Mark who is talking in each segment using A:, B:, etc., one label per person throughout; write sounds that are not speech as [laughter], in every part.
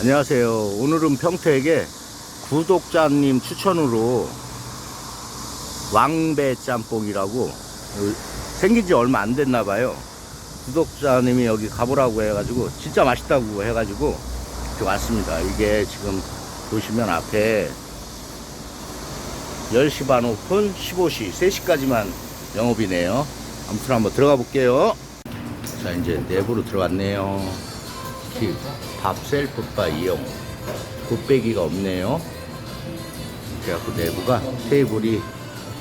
A: 안녕하세요. 오늘은 평택에 구독자님 추천으로 왕배 짬뽕이라고 어, 생긴 지 얼마 안 됐나 봐요. 구독자님이 여기 가보라고 해가지고 진짜 맛있다고 해가지고 이렇게 왔습니다. 이게 지금 보시면 앞에 10시 반 오픈 15시 3시까지만 영업이네요. 아무튼 한번 들어가 볼게요. 자 이제 내부로 들어왔네요. 팁, 밥 셀프바 이용 곱빼기가 없네요. 그래갖고 내부가 테이블이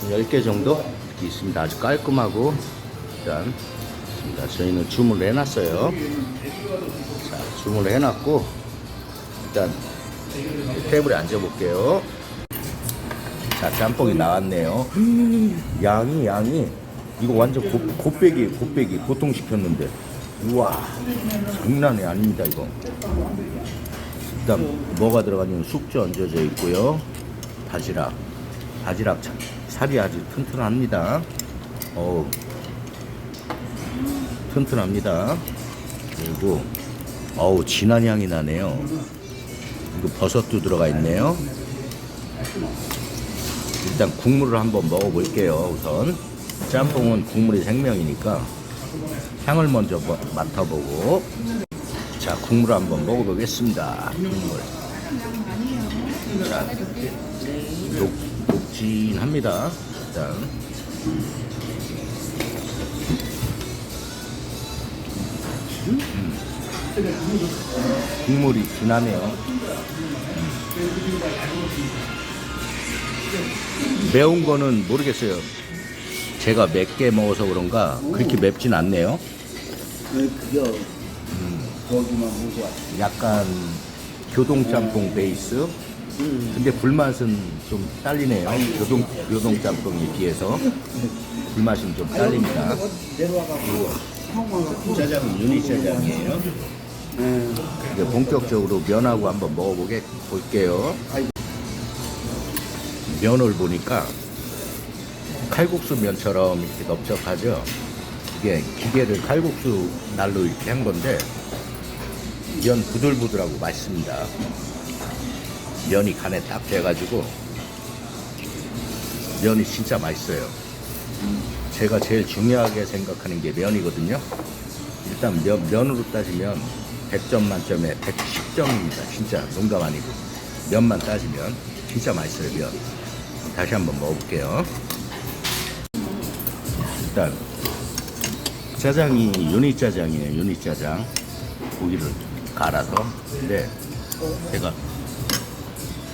A: 10개 정도 이렇게 있습니다. 아주 깔끔하고 일단 있습니다. 저희는 주문을 해놨어요. 자 주문을 해놨고 일단 테이블에 앉아볼게요. 자 짬뽕이 나왔네요. 양이 양이. 이거 완전 곱, 곱빼기 곱빼기. 보통 시켰는데 우와 장난이 아닙니다 이거. 일단 뭐가 들어가냐면 숙주 얹어져 있고요. 바지락 바지락 참- 살이 아주 튼튼합니다. 어우 튼튼합니다. 그리고 어우 진한 향이 나네요. 이거 버섯도 들어가 있네요. 일단 국물을 한번 먹어볼게요 우선. 짬뽕은 국물이 생명이니까 향을 먼저 뭐- 맡아보고 자 국물 한번 먹어보겠습니다. 국물. 자 녹, 녹진합니다. 일단 음. 국물이 진하네요. 음. 매운 거는 모르겠어요 제가 맵게 먹어서 그런가 그렇게 맵진 않네요
B: 그거 거기만 보고 왔어.
A: 약간 교동짬뽕 베이스. 근데 불맛은 좀 딸리네요. 교동 교동 짬뽕에 비해서 불맛은 좀 딸립니다. 그리고 짜장은 유니 짜장이에요. 이제 본격적으로 면하고 한번 먹어보게 볼게요. 면을 보니까 칼국수 면처럼 이렇게 넓적하죠. 이게 기계를 칼국수 날로 이렇게 한 건데 면 부들부들하고 맛있습니다. 면이 간에 딱 돼가지고 면이 진짜 맛있어요. 제가 제일 중요하게 생각하는 게 면이거든요. 일단 면, 면으로 따지면 100점 만점에 110점입니다. 진짜 농담 아니고 면만 따지면 진짜 맛있어요 면. 다시 한번 먹어볼게요. 일단 짜장이 유니 짜장이에요. 유니 짜장. 고기를 갈아서. 근데 제가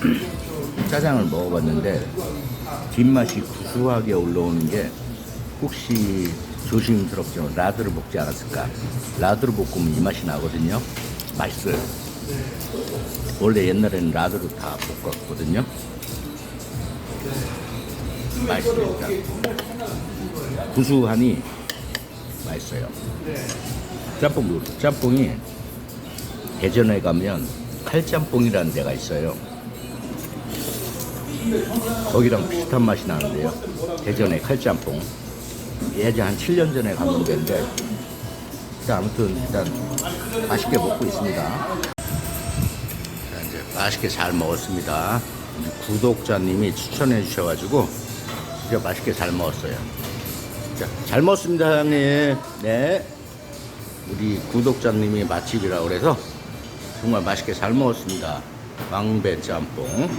A: [clears throat] 짜장을 먹어봤는데 뒷맛이 구수하게 올라오는 게 혹시 조심스럽지만 라드를 먹지 않았을까? 라드를 볶으면 이 맛이 나거든요. 맛있어요. 원래 옛날에는 라드로 다 볶았거든요 일단 구수하니 맛있어요 짬뽕 짬뽕이 대전에 가면 칼짬뽕이라는 데가 있어요. 거기랑 비슷한 맛이 나는데요. 대전의 칼짬뽕. 예전 한 7년 전에 가본 데인데 아무튼 일단 맛있게 먹고 있습니다. 자, 이제 맛있게 잘 먹었습니다. 구독자님이 추천해 주셔가지고 진짜 맛있게 잘 먹었어요. 자, 잘 먹었습니다, 사장님. 네. 우리 구독자님이 맛집이라고 그래서 정말 맛있게 잘 먹었습니다. 왕배 짬뽕.